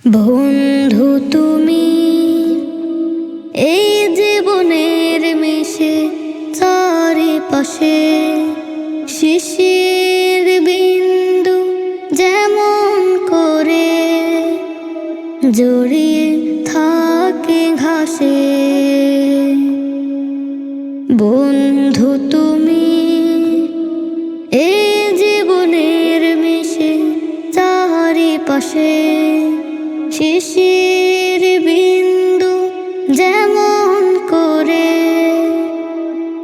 বন্ধু তুমি এই জীবনের মিশে চারিপাশে শিশির বিন্দু যেমন করে জড়িয়ে যেমন করে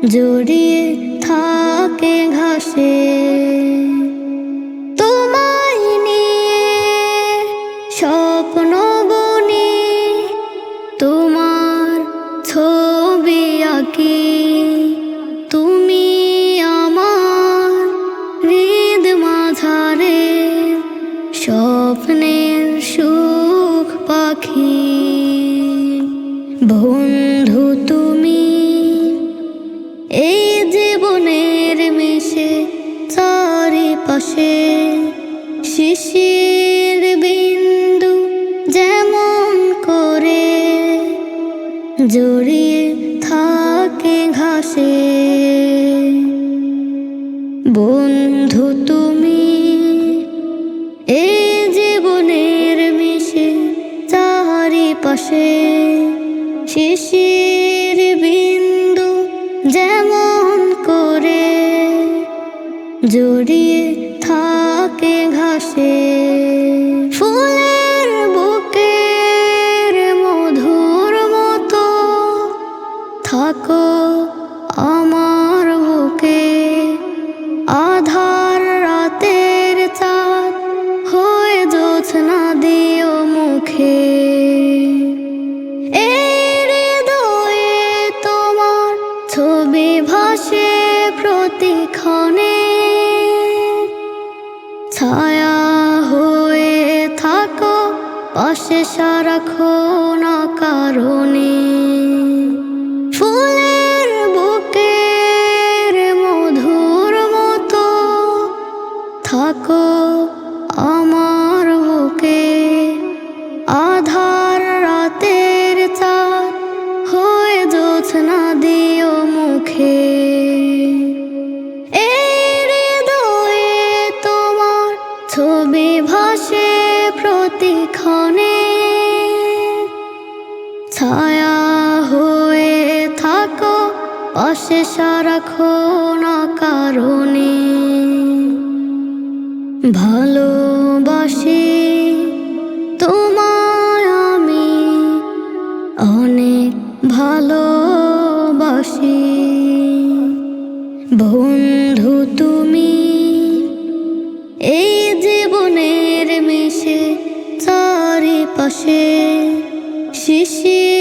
জড়িয়ে থাকে ঘাসে। বন্ধু তুমি এই জীবনের মিশে চারিপাশে শিশির বিন্দু যেমন করে। জড়িয়ে বিন্দু যেমন ছবি ভাসে প্রতিক্ষণে। ছায়া হয়ে থাকো পাশে সারাক্ষণ কারণে পাশে সারাক্ষণ কারণে। ভালোবাসি তোমায় আমি, অনেক ভালোবাসি। বন্ধু তুমি, এই জীবনের মিশে চারিপাশে শিশির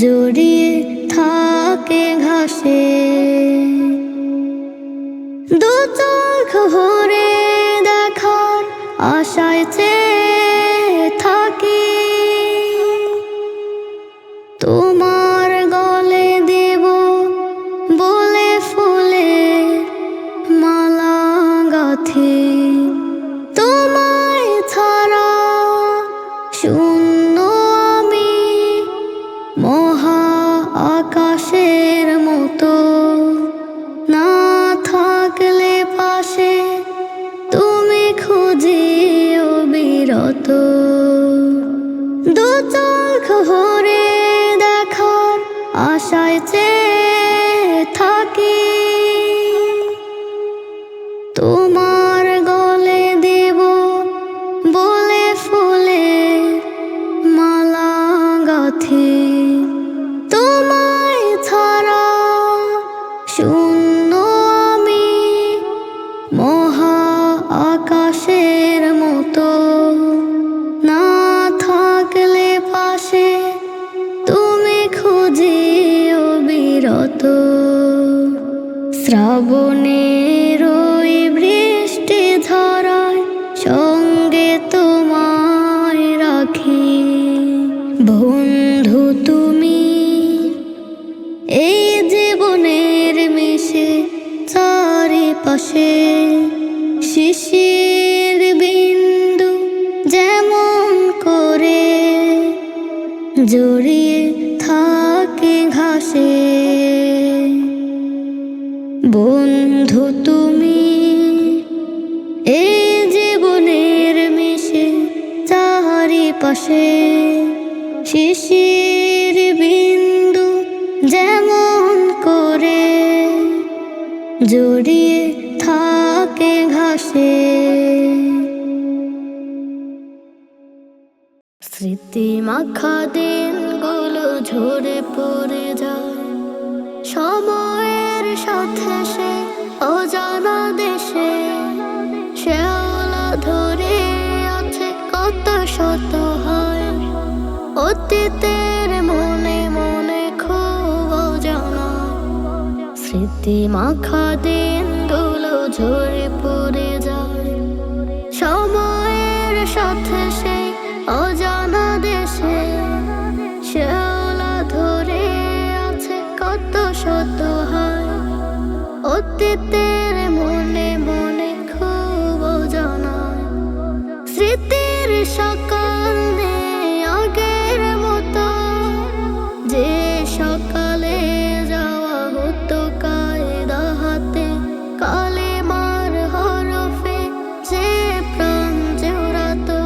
জড়িয়ে থাকে ঘাসে। দু চোখ ভরে দেখার আশায় চেয়ে থাকি। তোমার গলে দেব বলে ফুলে মালা গাথি। তোমায় ছাড়া শূন্য গাথি চারিপাশে শিশির বিন্দু যেমন করে, জড়িয়ে থাকে ঘাসে। বন্ধু তুমি এই জীবনের মিশে চারিপাশে। শিশির বিন্দু যেমন করে, জড়িয়ে মাখা দিনগুলো ঝরে পড়ে যায়। সময়ের সাথে সে অজানা দেশে, শেওলা ধরে আছে কত শত হয়। অতীতের মনে মনে খুব অজানা। স্মৃতি মাখা দিনগুলো ঝরে পড়ে যায়। সময়ের সাথে সে অতীতের মনে মনে খুব অজানা। স্মৃতির সকাল আগের মতো। যে সকালে যাওয়া হতো কায়দা হাতে কালে মার হরফে যে প্রাণ জোড়াতো।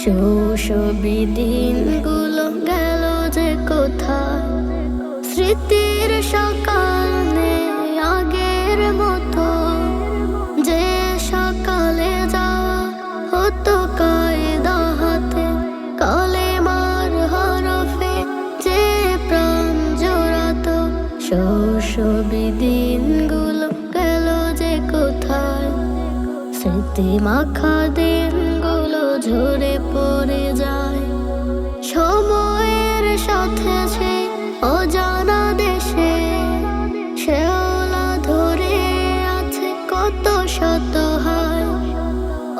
শৈশবী দিনগুলো গেল যে কোথায়? স্মৃতির সকাল স্মৃতি মাখা দিনগুলো ঝরে পড়ে যায়। সময়ের সাথে সে অজানা দেশে, শেওলা ধরে আছে কত শত হয়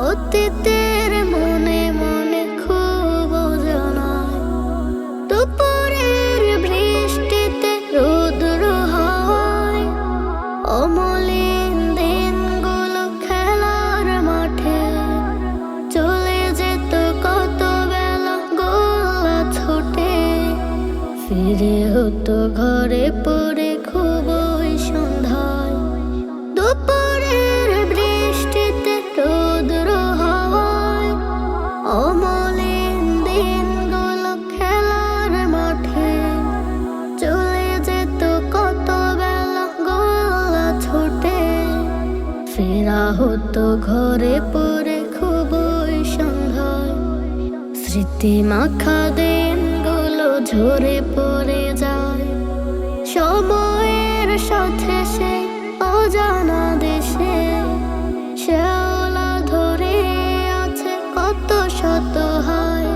অতীতের ঘরে পড়ে খুবই সন্ধ্যায়। স্মৃতি মাখা দিনগুলো ঝরে পড়ে যায়। সময়ের সাথে সে অজানা দেশে। শেওলা ধরে আছে কত শত হয়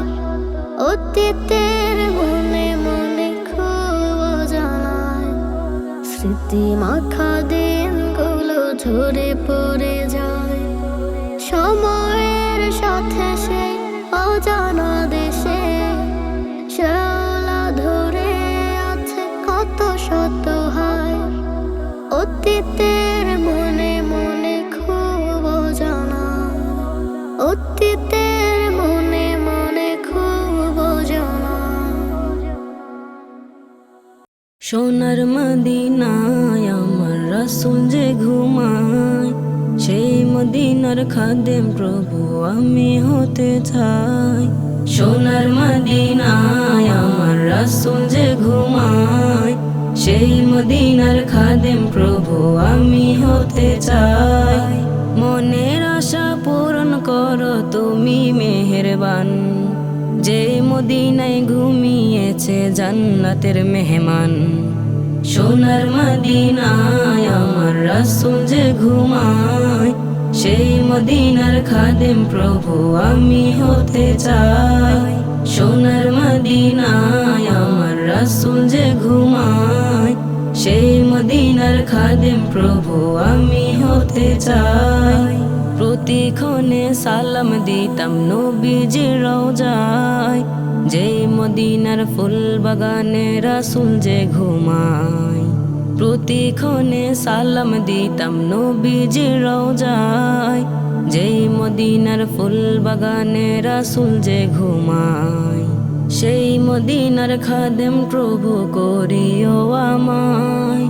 অতীতের মনে মনে খুব অজানায়। স্মৃতি মাখা দিনগুলো ঝরে পড়ে যায়। সময়ের সাথে সে অজানা দেশে, শেওলা ধরে আছে কত শত হয়। অতীতের মনে মনে খুব অজানা, অতীতের মনে মনে খুব অজানা। সোনার মদিনায় আমার রাসুল যে ঘুমায় সেই মদিনার খাদেম প্রভু, আমি হতে চাই। সোনার মদিনায় আমার রাসুল যে ঘুমায়, সেই মদিনার খাদেম প্রভু, আমি হতে চাই। মনের আশা পূরণ করো তুমি মেহেরবান। যে মদিনায় ঘুমিয়েছে জান্নাতের মেহমান। সোনার মদিনায় আমার রাসুল যে ঘুমায়, সেই মদিনার খাদেম প্রভু আমি হতে চাই। সোনার মদিনায় আমার রাসুল যে ঘুমায়, সেই মদিনার খাদেম প্রভু আমি হতে চাই। প্রতিক্ষণে সালাম দিতাম নবীজির রওজায় যে মদিনার ফুল বাগানে রাসুল যে ঘুমায়। প্রতিক্ষণে সালাম দিতাম নবীজির রওজায়। যেই মদিনার ফুল বাগানে রাসুল যে ঘুমায়। সেই মদিনার খাদেম প্রভু করিও আমায়।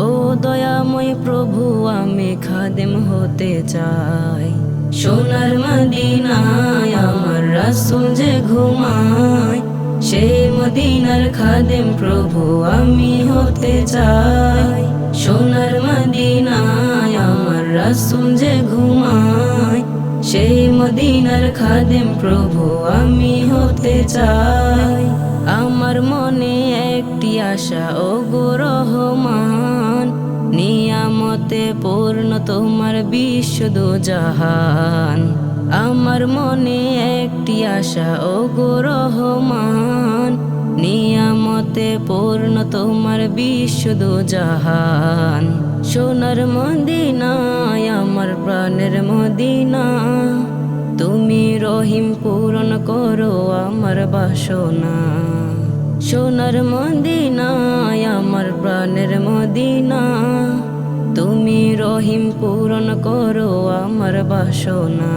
ও দয়াময় প্রভু, আমি খাদেম হতে চাই। সোনার মদিনায় আমার রাসুল যে ঘুমায়, সেই মদিনার খাদেম প্রভু আমি হতে চাই। সোনার মদিনায় আমার রাসুল যে ঘুমায়, সেই মদিনার খাদেম প্রভু আমি হতে চাই। আমার মনে একটি আশা ও গো রহমান নিয়ামতে পূর্ণ তোমার বিশ্ব দো জাহান। আমার মনে একটি আশা ও রহমান, নিয়ামতে পূর্ণ তোমার বিশ্ব দো জাহান। সোনার মদিনায়, আমার প্রাণের মদিনা, তুমি রহিম পূরণ করো আমার বাসনা। সোনার মদিনায়, আমার প্রাণের মদিনা রহিম পূরণ করো আমার বাসনা।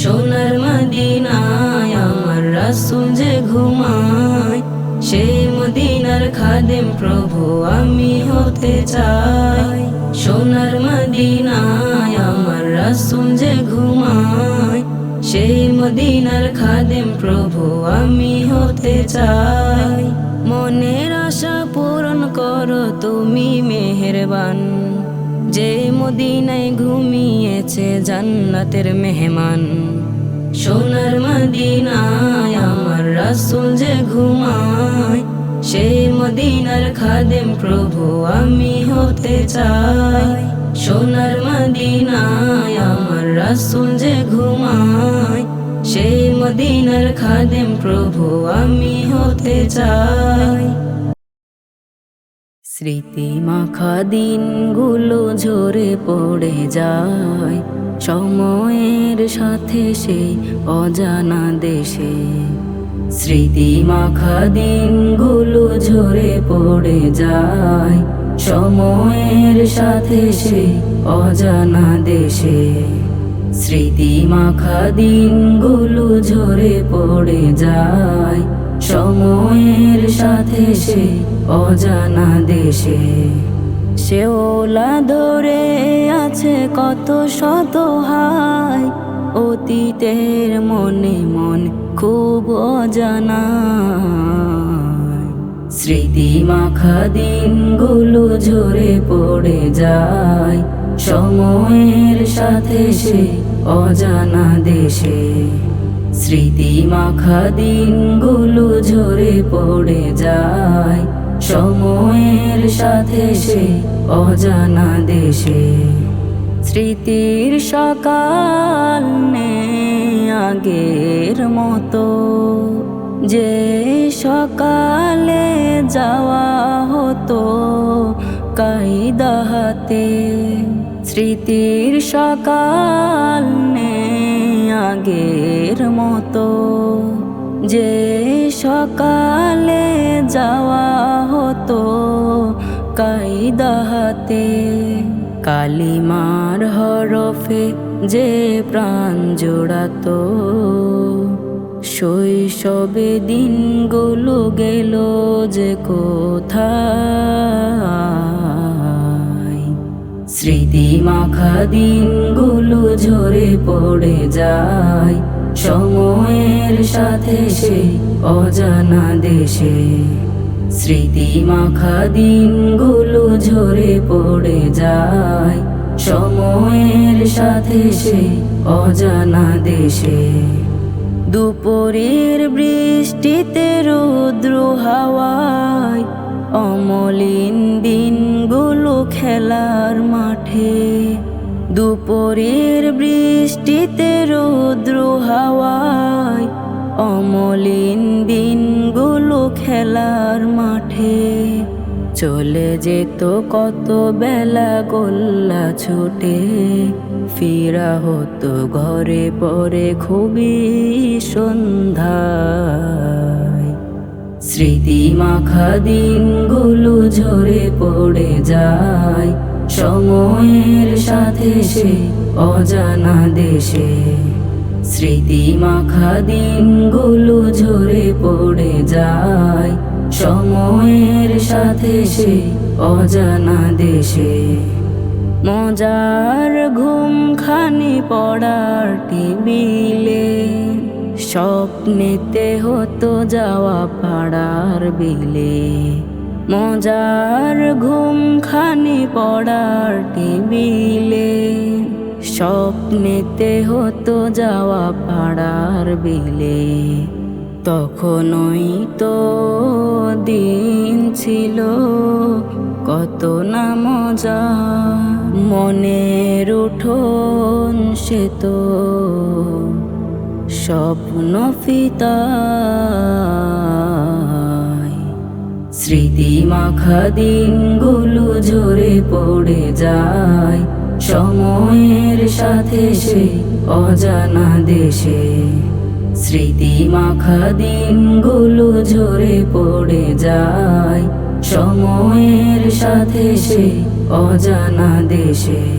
সোনার মদিনায় আমার রাসুল যে ঘুমায়, সেই মদিনার খাদেম প্রভু আমি হতে চাই। সোনার মদিনায় আমার রাসুল যে ঘুমায়, সেই মদিনার খাদেম প্রভু আমি হতে চাই। মনের আশা পূরণ করো তুমি মেহেরবান। যে মদিনায় ঘুমিয়েছে জান্নাতের মেহমান। সোনার মদিনায় আমার রাসুল যে ঘুমায়, সেই মদিনার খাদেম প্রভু আমি হতে চাই। সোনার মদিনায় আমার রাসুল যে ঘুমায়, সেই মদিনার খাদেম প্রভু আমি হতে চাই। স্মৃতি মাখা দিনগুলো ঝরে পড়ে যায়। সময়ের সাথে সেই অজানা দেশে। স্মৃতি মাখা দিনগুলো ঝরে পড়ে যায়। সময়ের সাথে সেই অজানা দেশে। স্মৃতি মাখা দিনগুলো ঝরে পড়ে যায়। সময়ের সাথে সে অজানা দেশে। শেওলা ধরে আছে কত শত হাই। অতীতের মনে মন খুব অজানা। স্মৃতি মাখা দিনগুলো ঝরে পড়ে যায়। সময়ের সাথে সে অজানা দেশে। স্মৃতি মাখা দিনগুলো ঝরে পড়ে যায়। সময়ের সাথে সে অজানা দেশে। স্মৃতির সকাল আগের মতো। যে সকালে যাওয়া হতো কায়দা হাতে, স্মৃতির সকাল আগের মতো। যে সকালে যাওয়া হতো কায়দা হাতে। কালিমার হরফে যে প্রাণ জোড়াতো। শৈশবে দিনগুলো গেল যে কোথায়। স্মৃতি মাখা দিনগুলো ঝরে পড়ে যায়। সময়ের সাথে সে অজানা দেশে। স্মৃতি মাখা দিনগুলো ঝরে পড়ে যায়। সময়ের সাথে সে অজানা দেশে। দুপুরের বৃষ্টিতে রৌদ্র হাওয়ায় অমলিন দিনগুলো খেলার মাঠে। দুপুরের বৃষ্টিতে রৌদ্র হাওয়ায় অমলিন দিনগুলো খেলার মাঠে। চলে যেত কত বেলা গোল্লা ছুটে। ফিরা হতো ঘরে পরে খুবই সন্ধ্যায়। স্মৃতি মাখা দিনগুলো ঝরে পড়ে যায়। সময়ের সাথে সে অজানা দেশে। স্মৃতি মাখা দিনগুলো ঝরে পড়ে যায়। সময়ের সাথে সে অজানা দেশে। মজার ঘুম খানি পড়ার টিবিলে স্বপ্নেতে হতো যাওয়া পাড়ার বিলে। মজার ঘুম খানি পড়ার টিবিলে স্বপ্নেতে হতো যাওয়া পাড়ার বিলে। তখনই তো দিন ছিল, কত না মজা। মনের উঠোন সে তো স্বপ্ন ফিতায় স্মৃতি মাখা দিনগুলো ঝরে পড়ে যায়। সময়ের সাথে সে অজানা দেশে। স্মৃতি মাখা দিনগুলো ঝরে পড়ে যায়। সময়ের সাথে সে অজানা দেশে।